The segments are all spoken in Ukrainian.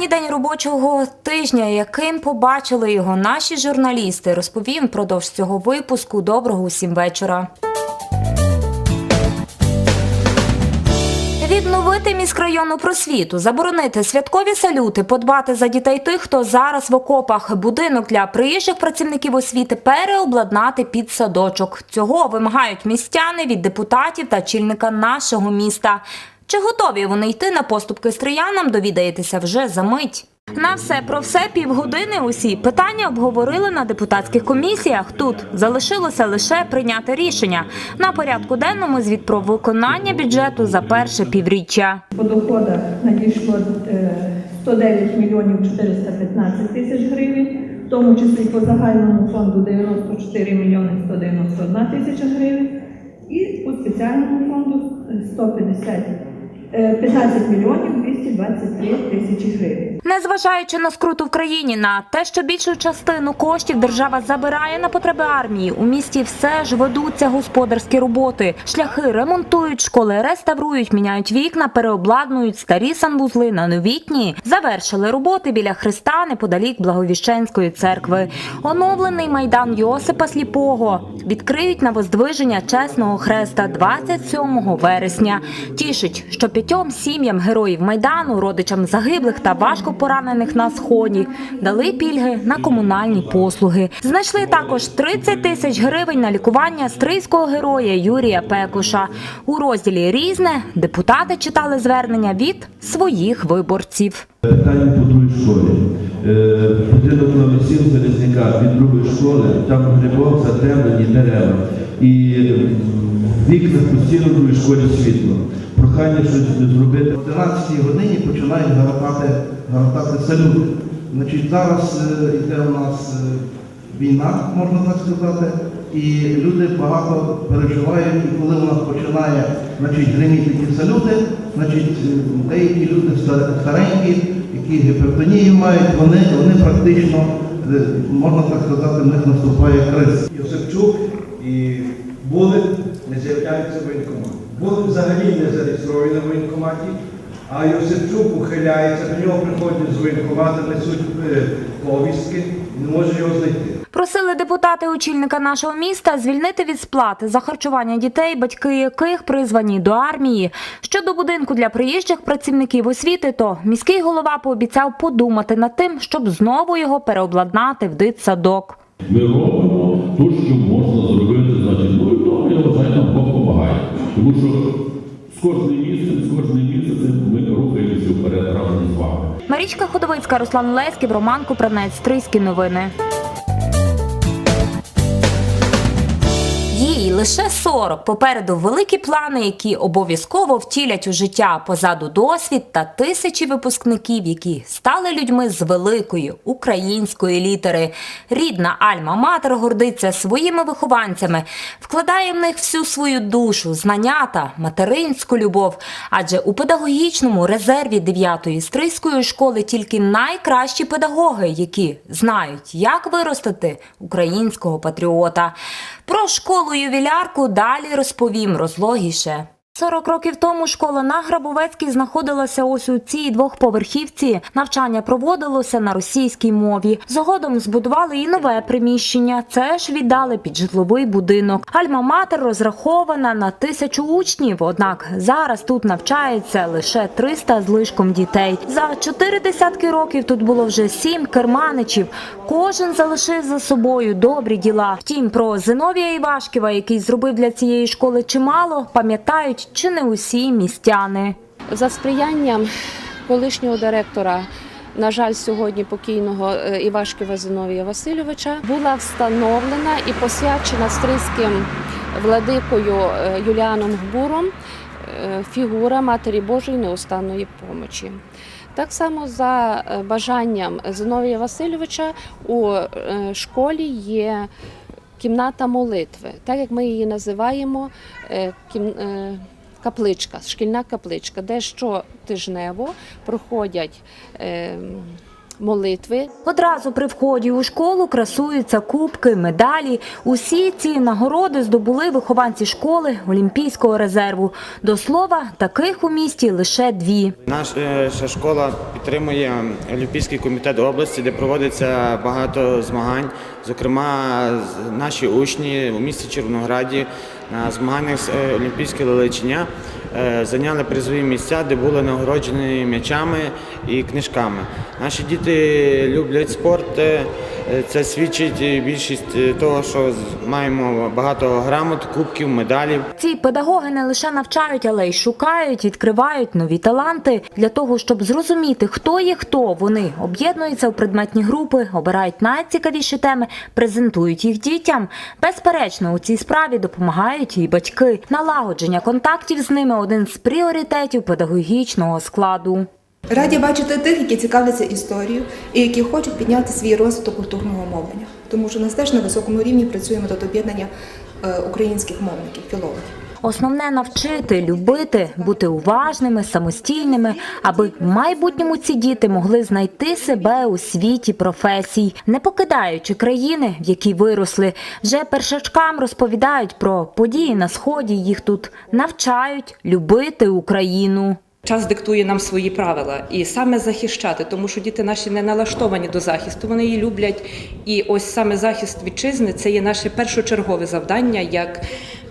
Останній день робочого тижня, яким побачили його наші журналісти, розповім впродовж цього випуску. Доброго усім вечора. Відновити міськрайонну просвіту, заборонити святкові салюти, подбати за дітей тих, хто зараз в окопах, будинок для приїжджих працівників освіти переобладнати під садочок. Цього вимагають містяни від депутатів та чільника нашого міста. Чи готові вони йти на поступки стріянам, довідаєтеся вже за мить. На все про все півгодини усі питання обговорили на депутатських комісіях. Тут залишилося лише прийняти рішення. На порядку денному звіт про виконання бюджету за перше півріччя. По доходах надійшло е, 109 мільйонів 415 тисяч гривень, в тому числі по загальному фонду 94 мільйони 191 тисяча гривень і по спеціальному фонду 150, е, 15 мільйонів 223 тисячі гривень. Незважаючи на скруту в країні, на те, що більшу частину коштів держава забирає на потреби армії, у місті все ж ведуться господарські роботи. Шляхи ремонтують, школи реставрують, міняють вікна, переобладнують старі санвузли на новітні. Завершили роботи біля Христа неподалік Благовіщенської церкви. Оновлений майдан Йосипа Сліпого відкриють на воздвиження чесного хреста 27 вересня. Тішить, що п'ятьом сім'ям героїв майдану, родичам загиблих та важко поранених на сході дали пільги на комунальні послуги. Знайшли також 30 тисяч гривень на лікування стрийського героя Юрія Пекуша. У розділі Різне депутати читали звернення від своїх виборців. Питання по другій школі. Е, Будинок номер 7 Залізняка від другої школи, там грибок, затемнені дерева. І м, в вікнах постійно в школі світло. Прохання щось зробити. О 11 годині починають гаратати, гаратати салюти. Значить, зараз е, йде у нас е, війна, можна так сказати, і люди багато переживають, і коли у нас починає значить, гриміти ті салюти, значить, е, деякі люди старенькі, які гіпертонію мають, вони, вони практично, можна так сказати, в них наступає криз. Йосипчук і Булик не з'являються в Булик взагалі не зареєстрований в воєнкоматі, а Йосипчук ухиляється, до нього приходять з воєнкомату, несуть е, повістки, не може його знайти. Просили депутати очільника нашого міста звільнити від сплати за харчування дітей, батьки яких призвані до армії. Щодо будинку для приїжджих працівників освіти, то міський голова пообіцяв подумати над тим, щоб знову його переобладнати в дитсадок. Ми робимо те, що можна Тому що з кожним місцем, з кожним місяцем ми рухаємося вперед разом з вами. Марічка Ходовицька, Руслан Леськів, Роман Купранець, Стрийські новини. Їй лише 40. Попереду великі плани, які обов'язково втілять у життя. Позаду досвід та тисячі випускників, які стали людьми з великої української літери. Рідна Альма-Матер гордиться своїми вихованцями, вкладає в них всю свою душу, знання та материнську любов. Адже у педагогічному резерві 9-ї стрийської школи тільки найкращі педагоги, які знають, як виростити українського патріота. Про школу ювілярку далі розповім розлогіше. 40 років тому школа на Грабовецькій знаходилася ось у цій двохповерхівці. Навчання проводилося на російській мові. Згодом збудували і нове приміщення. Це ж віддали під житловий будинок. Альма-матер розрахована на тисячу учнів. Однак зараз тут навчається лише 300 з лишком дітей. За чотири десятки років тут було вже сім керманичів. Кожен залишив за собою добрі діла. Втім, про Зиновія Івашківа, який зробив для цієї школи чимало, пам'ятають чи не усі містяни. За сприянням колишнього директора, на жаль, сьогодні покійного е, Івашківа Зиновія Васильовича, була встановлена і посвячена стрийським владикою е, Юліаном Гбуром е, фігура Матері Божої неустанної помочі. Так само за бажанням Зиновія Васильовича у школі є кімната молитви, так як ми її називаємо, капличка, шкільна капличка, де щотижнево проходять е, молитви. Одразу при вході у школу красуються кубки, медалі. Усі ці нагороди здобули вихованці школи Олімпійського резерву. До слова, таких у місті лише дві. Наша школа підтримує Олімпійський комітет області, де проводиться багато змагань. Зокрема, наші учні у місті Червонограді на змаганнях з е, Олімпійське лелечення е, зайняли призові місця, де були нагороджені м'ячами і книжками. Наші діти люблять спорт. Е, Це свідчить е, більшість е, того, що маємо багато грамот, кубків, медалів. Ці педагоги не лише навчають, але й шукають, відкривають нові таланти. Для того, щоб зрозуміти, хто є хто, вони об'єднуються в предметні групи, обирають найцікавіші теми, презентують їх дітям. Безперечно, у цій справі допомагають і батьки. Налагодження контактів з ними один з пріоритетів педагогічного складу. Раді бачити тих, які цікавляться історією і які хочуть підняти свій розвиток культурного мовлення. Тому що у нас теж на високому рівні працює метод об'єднання е, українських мовників, філологів. Основне навчити, любити, бути уважними, самостійними, аби в майбутньому ці діти могли знайти себе у світі професій, не покидаючи країни, в якій виросли. Вже першачкам розповідають про події на сході. Їх тут навчають любити Україну. Час диктує нам свої правила і саме захищати, тому що діти наші не налаштовані до захисту, вони її люблять. І ось саме захист вітчизни це є наше першочергове завдання як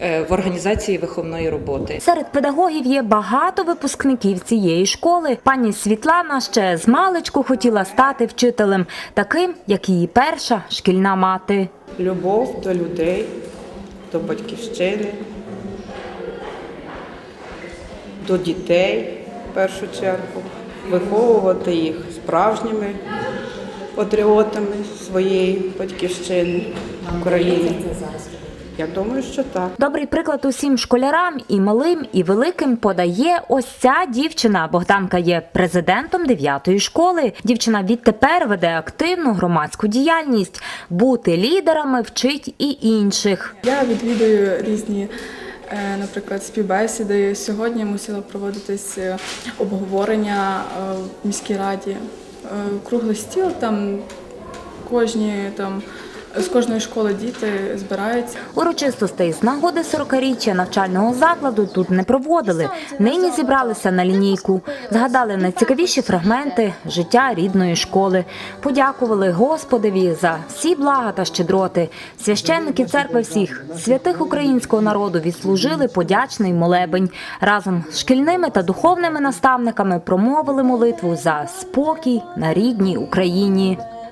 е, в організації виховної роботи. Серед педагогів є багато випускників цієї школи. Пані Світлана ще з маличку хотіла стати вчителем, таким, як її перша шкільна мати. любов до людей, до батьківщини, до дітей в першу чергу, виховувати їх справжніми патріотами своєї батьківщини України. Я думаю, що так. Добрий приклад усім школярам і малим, і великим подає ось ця дівчина. Богданка є президентом 9-ї школи. Дівчина відтепер веде активну громадську діяльність. Бути лідерами вчить і інших. Я відвідую різні, наприклад, співбесіди. Сьогодні мусило проводитись е, обговорення е, в міській раді. Е, Круглий стіл там кожні там. З кожної школи діти збираються. Урочистостей з нагоди 40-річчя навчального закладу тут не проводили. Нині зібралися на лінійку, згадали найцікавіші фрагменти життя рідної школи, подякували Господеві за всі блага та щедроти. Священники церкви всіх святих українського народу відслужили подячний молебень. Разом з шкільними та духовними наставниками промовили молитву за спокій на рідній Україні.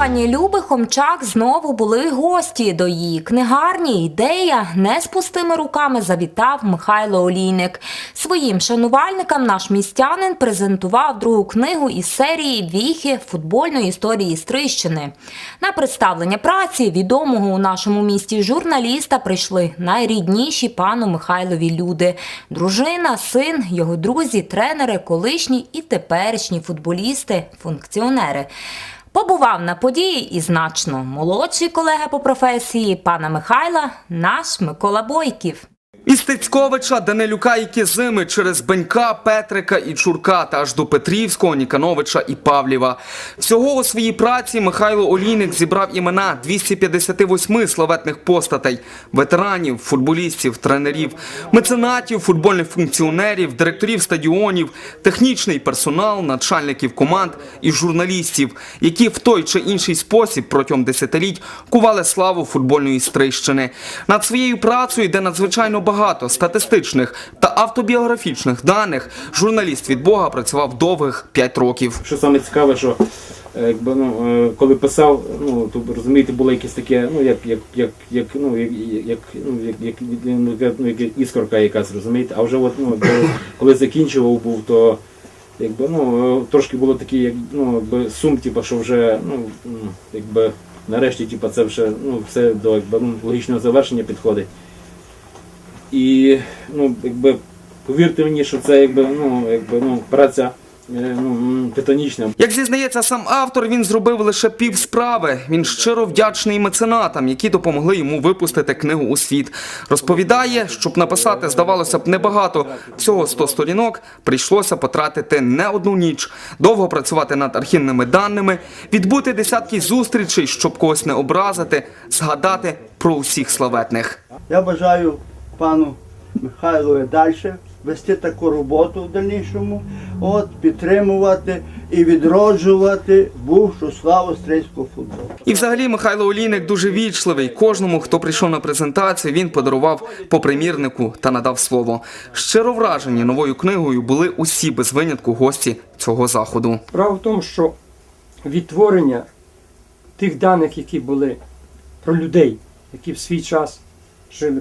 Пані Люби Хомчак знову були гості до її книгарні. Ідея не з пустими руками завітав Михайло Олійник. Своїм шанувальникам наш містянин презентував другу книгу із серії Віхи футбольної історії Стрищини. На представлення праці відомого у нашому місті журналіста прийшли найрідніші пану Михайлові люди: дружина, син, його друзі, тренери, колишні і теперішні футболісти, функціонери. Побував на події і значно молодший колега по професії пана Михайла, наш Микола Бойків. Із Стецьковича, Данилюка і Кізими через Бенька, Петрика і Чурка та аж до Петрівського, Нікановича і Павлєва. Всього у своїй праці Михайло Олійник зібрав імена 258 славетних постатей, ветеранів, футболістів, тренерів, меценатів, футбольних функціонерів, директорів стадіонів, технічний персонал, начальників команд і журналістів, які в той чи інший спосіб протягом десятиліть кували славу футбольної стрищини. Над своєю працею йде надзвичайно багато статистичних та автобіографічних даних. Журналіст від Бога працював довгих 5 років. Що саме цікаве, що е, якби ну е, коли писав, ну то розумієте, було якесь таке, ну як як як як ну як як ну як як, ну, як, ну, як іскорка якась, розумієте, а вже от ну коли, закінчував був, то якби ну трошки було таке, як ну якби сум, типу, що вже ну якби нарешті, типу, це вже ну все до якби ну, логічного завершення підходить. І ну якби повірте мені, що це якби ну якби ну праця е, ну, титанічна. Як зізнається сам автор, він зробив лише пів справи. Він щиро вдячний меценатам, які допомогли йому випустити книгу у світ. Розповідає, щоб написати, здавалося б, небагато всього 100 сторінок, прийшлося потратити не одну ніч, довго працювати над архівними даними, відбути десятки зустрічей, щоб когось не образити, згадати про усіх славетних. Я бажаю пану Михайлу і далі вести таку роботу в дальнішому, от, підтримувати і відроджувати бувшу славу стрільського футболу. І взагалі Михайло Олійник дуже вічливий. Кожному, хто прийшов на презентацію, він подарував по примірнику та надав слово. Щиро вражені новою книгою були усі без винятку гості цього заходу. Справа в тому, що відтворення тих даних, які були про людей, які в свій час жили,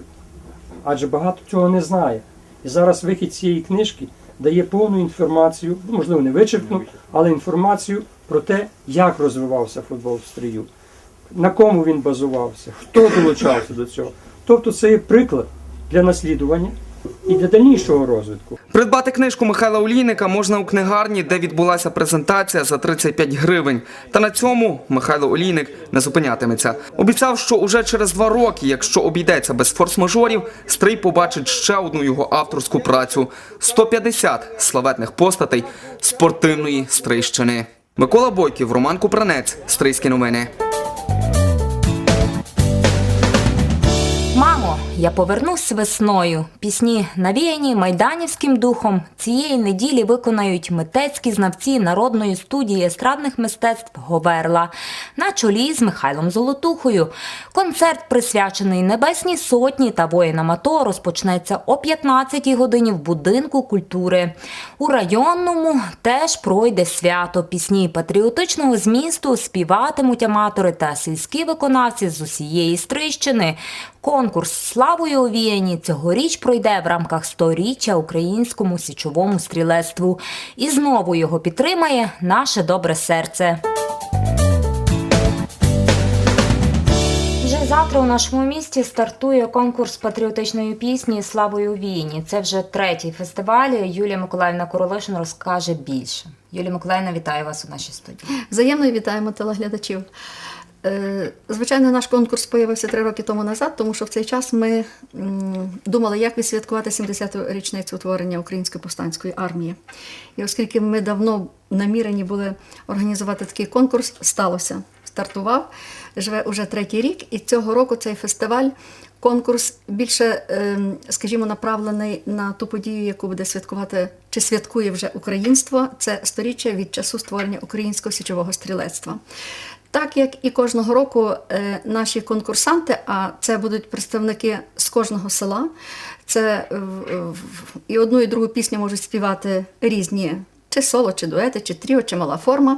адже багато цього не знає. І зараз вихід цієї книжки дає повну інформацію, ну, можливо, не вичерпну, але інформацію про те, як розвивався футбол в стрію, на кому він базувався, хто долучався до цього. Тобто це є приклад для наслідування і для дальнішого розвитку. Придбати книжку Михайла Олійника можна у книгарні, де відбулася презентація за 35 гривень. Та на цьому Михайло Олійник не зупинятиметься. Обіцяв, що уже через два роки, якщо обійдеться без форс-мажорів, стрий побачить ще одну його авторську працю: 150 славетних постатей спортивної стрийщини. Микола Бойків, Роман Купранець, Стрийські новини. Я повернусь весною. Пісні, навіяні майданівським духом, цієї неділі виконають митецькі знавці народної студії естрадних мистецтв Говерла на чолі з Михайлом Золотухою. Концерт, присвячений Небесній Сотні та воїнам АТО, розпочнеться о 15-й годині в будинку культури. У районному теж пройде свято. Пісні патріотичного змісту співатимуть аматори та сільські виконавці з усієї Стрищини. Конкурс славою овіяні цьогоріч пройде в рамках сторіччя українському січовому стрілецтву. І знову його підтримає наше добре серце. Вже завтра у нашому місті стартує конкурс патріотичної пісні Славою Війні. Це вже третій фестиваль. Юлія Миколаївна Королишин розкаже більше. Юлія Миколаївна, вітаю вас у нашій студії. Взаємно вітаємо телеглядачів. Е, Звичайно, наш конкурс появився три роки тому назад, тому що в цей час ми думали, як відсвяткувати 70-ту річницю утворення Української повстанської армії. І оскільки ми давно намірені були організувати такий конкурс, сталося. Стартував, живе уже третій рік, і цього року цей фестиваль. Конкурс більше, ем, скажімо, направлений на ту подію, яку буде святкувати чи святкує вже українство. Це сторіччя від часу створення українського січового стрілецтва. Так як і кожного року е, наші конкурсанти, а це будуть представники з кожного села, це і одну, і другу пісню можуть співати різні чи соло, чи дуети, чи тріо, чи мала форма.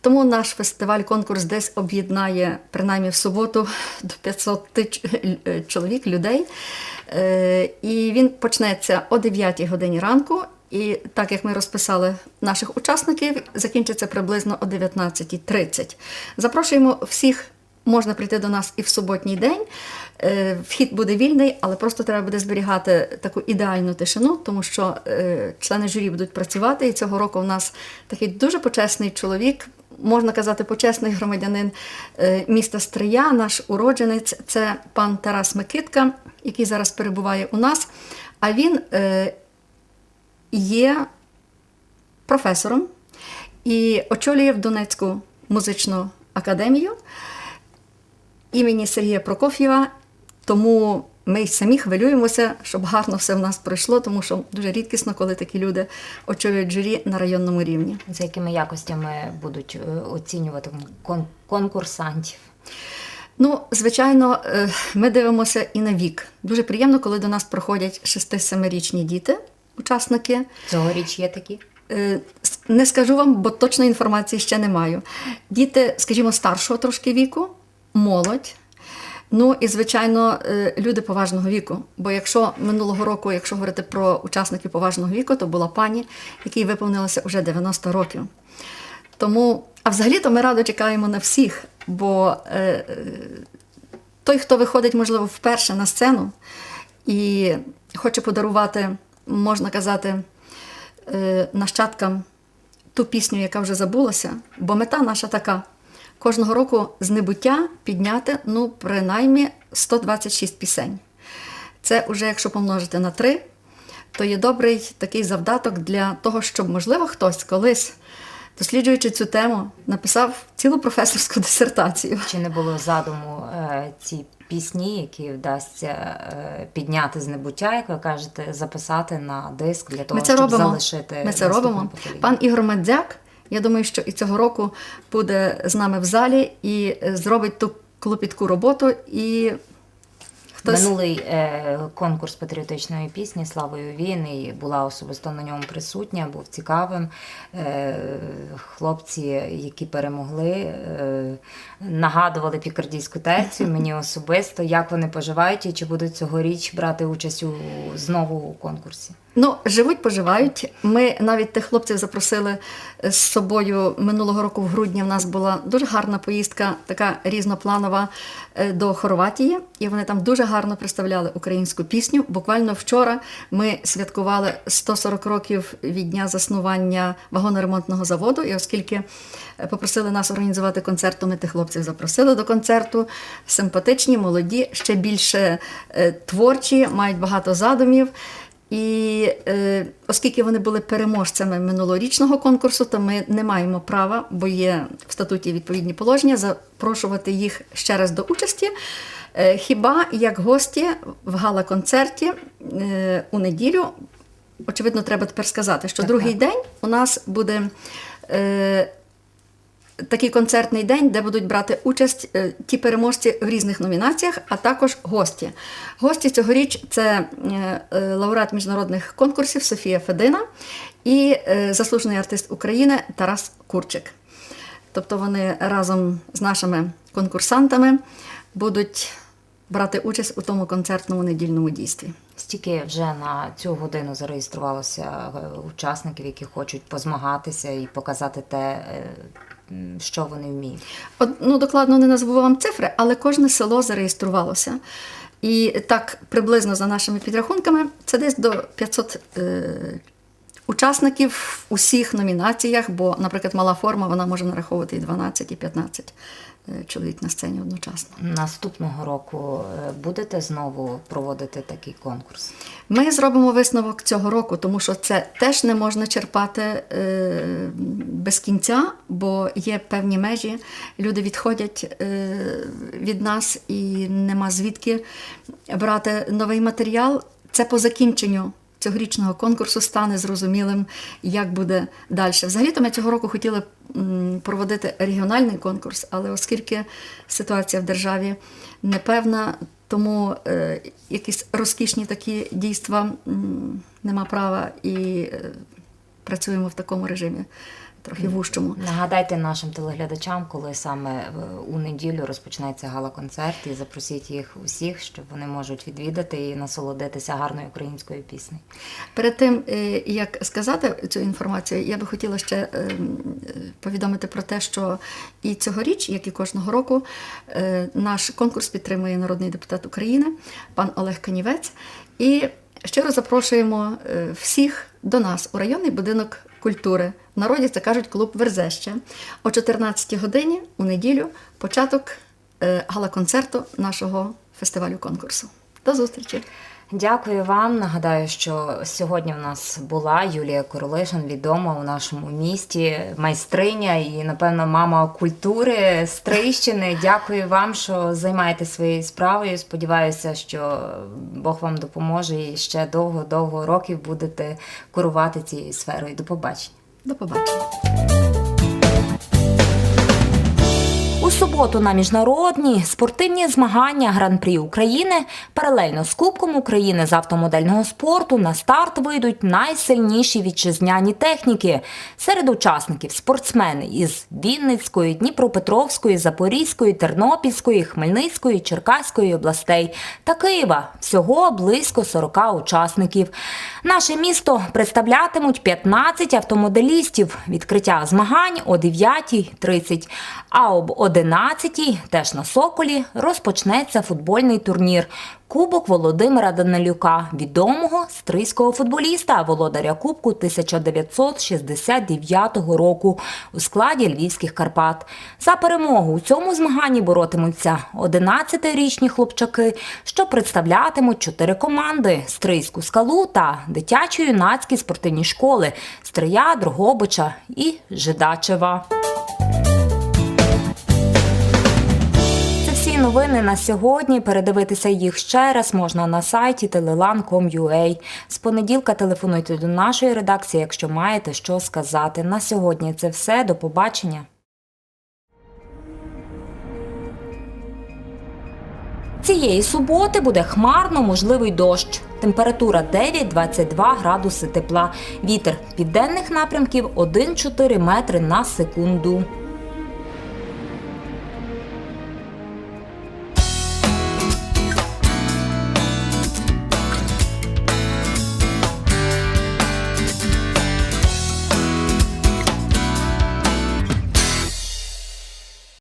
Тому наш фестиваль конкурс десь об'єднає принаймні в суботу до 500 тич- е, чоловік, людей. Е, І він почнеться о 9 годині ранку. І так як ми розписали наших учасників, закінчиться приблизно о 19.30. Запрошуємо всіх, можна прийти до нас і в суботній день. Е, Вхід буде вільний, але просто треба буде зберігати таку ідеальну тишину, тому що е, члени журі будуть працювати. І цього року у нас такий дуже почесний чоловік. Можна казати, почесний громадянин е, міста Стрия, наш уродженець, це пан Тарас Микитка, який зараз перебуває у нас. А він є професором і очолює в Донецьку музичну академію імені Сергія Прокоф'єва. Тому ми й самі хвилюємося, щоб гарно все в нас пройшло, тому що дуже рідкісно, коли такі люди очолюють журі на районному рівні. За якими якостями будуть е, оцінювати конкурсантів? Ну, звичайно, е, ми дивимося і на вік. Дуже приємно, коли до нас приходять 6-7-річні діти, учасники. Цьогоріч є такі? Е, Не скажу вам, бо точної інформації ще не маю. Діти, скажімо, старшого трошки віку, молодь. Ну і звичайно, е, люди поважного віку. Бо якщо минулого року, якщо говорити про учасників поважного віку, то була пані, якій виповнилося вже 90 років. Тому, а взагалі-то ми радо чекаємо на всіх, бо е, е, той, хто виходить, можливо, вперше на сцену і хоче подарувати, можна казати, е, нащадкам ту пісню, яка вже забулася, бо мета наша така: кожного року з небуття підняти ну, принаймні 126 пісень. Це вже, якщо помножити на три, то є добрий такий завдаток для того, щоб, можливо, хтось колись, досліджуючи цю тему, написав цілу професорську дисертацію. Чи не було задуму е, ці пісні, які вдасться е, підняти з небуття, як ви кажете, записати на диск для того, Ми це щоб робимо. залишити Ми це робимо. поколінню? Пан Ігор Мадзяк, я думаю, що і цього року буде з нами в залі і зробить ту клопітку роботу. І хтось Минулий е, конкурс патріотичної пісні Славою він і була особисто на ньому присутня, був цікавим. Е, хлопці, які перемогли, е, нагадували пікардійську терцію мені особисто, як вони поживають і чи будуть цьогоріч брати участь у знову у конкурсі. Ну, живуть, поживають. Ми навіть тих хлопців запросили з собою минулого року в грудні. В нас була дуже гарна поїздка, така різнопланова до Хорватії, і вони там дуже гарно представляли українську пісню. Буквально вчора ми святкували 140 років від дня заснування вагоноремонтного заводу. І оскільки е, попросили нас організувати концерт, то ми тих хлопців запросили до концерту. Симпатичні, молоді, ще більше е, творчі, мають багато задумів. І е, оскільки вони були переможцями минулорічного конкурсу, то ми не маємо права, бо є в статуті відповідні положення, запрошувати їх ще раз до участі. Е, хіба як гості в гала-концерті е, у неділю, очевидно, треба тепер сказати, що Так, другий так. день у нас буде. Е, такий концертний день, де будуть брати участь е, ті переможці в різних номінаціях, а також гості. Гості цьогоріч це е, е, лауреат міжнародних конкурсів Софія Федина і заслужений артист України Тарас Курчик. Тобто вони разом з нашими конкурсантами будуть брати участь у тому концертному недільному дійстві. Стільки вже на цю годину зареєструвалося учасників, які хочуть позмагатися і показати те, що вони вміють. От, ну, докладно не назву вам цифри, але кожне село зареєструвалося. І так, приблизно за нашими підрахунками, це десь до 500 е, учасників в усіх номінаціях, бо, наприклад, мала форма вона може нараховувати і 12, і 15 е, чоловік на сцені одночасно. Наступного року е, будете знову проводити такий конкурс? Ми зробимо висновок цього року, тому що це теж не можна черпати е, без кінця, бо є певні межі. Люди відходять від нас і нема звідки брати новий матеріал. Це по закінченню. Цьогорічного конкурсу стане зрозумілим, як буде далі. Взагалі-то ми цього року хотіли проводити регіональний конкурс, але оскільки ситуація в державі непевна, тому е, якісь розкішні такі дійства нема права і е, працюємо в такому режимі, трохи вужчому. Нагадайте нашим телеглядачам, коли саме е, у неділю розпочнеться гала-концерт, і запросіть їх усіх, щоб вони можуть відвідати і насолодитися гарною українською піснею. Перед тим, е, як сказати цю інформацію, я би хотіла ще е, повідомити про те, що і цьогоріч, як і кожного року, наш конкурс підтримує народний депутат України, пан Олег Канівець. І щиро запрошуємо всіх до нас у районний будинок культури. В народі це кажуть клуб Верзеще. О 14 годині у неділю початок е, гала-концерту нашого фестивалю конкурсу. До зустрічі! Дякую вам. Нагадаю, що сьогодні в нас була Юлія Королишин, відома у нашому місті, майстриня і, напевно, мама культури Стрийщини. Дякую вам, що займаєтесь своєю справою. Сподіваюся, що Бог вам допоможе і ще довго-довго років будете керувати цією сферою. До побачення. До побачення. Суботу на міжнародні спортивні змагання Гран-прі України паралельно з Кубком України з автомодельного спорту на старт вийдуть найсильніші вітчизняні техніки. Серед учасників спортсмени із Вінницької, Дніпропетровської, Запорізької, Тернопільської, Хмельницької, Черкаської областей та Києва. Всього близько 40 учасників. Наше місто представлятимуть 15 автомоделістів. Відкриття змагань о 9.30, а об 11 12-й, теж на Соколі, розпочнеться футбольний турнір Кубок Володимира Данилюка, відомого стрийського футболіста, володаря Кубку 1969 року у складі Львівських Карпат. За перемогу у цьому змаганні боротимуться 11-річні хлопчаки, що представлятимуть чотири команди: Стрийську скалу та дитячо-юнацькі спортивні школи Стрия, Дрогобича і Жидачева. Новини на сьогодні. Передивитися їх ще раз можна на сайті telelan.com.ua. З понеділка телефонуйте до нашої редакції, якщо маєте що сказати. На сьогодні це все. До побачення. Цієї суботи буде хмарно, можливий дощ. Температура 9-22 градуси тепла. Вітер південних напрямків 1-4 метри на секунду.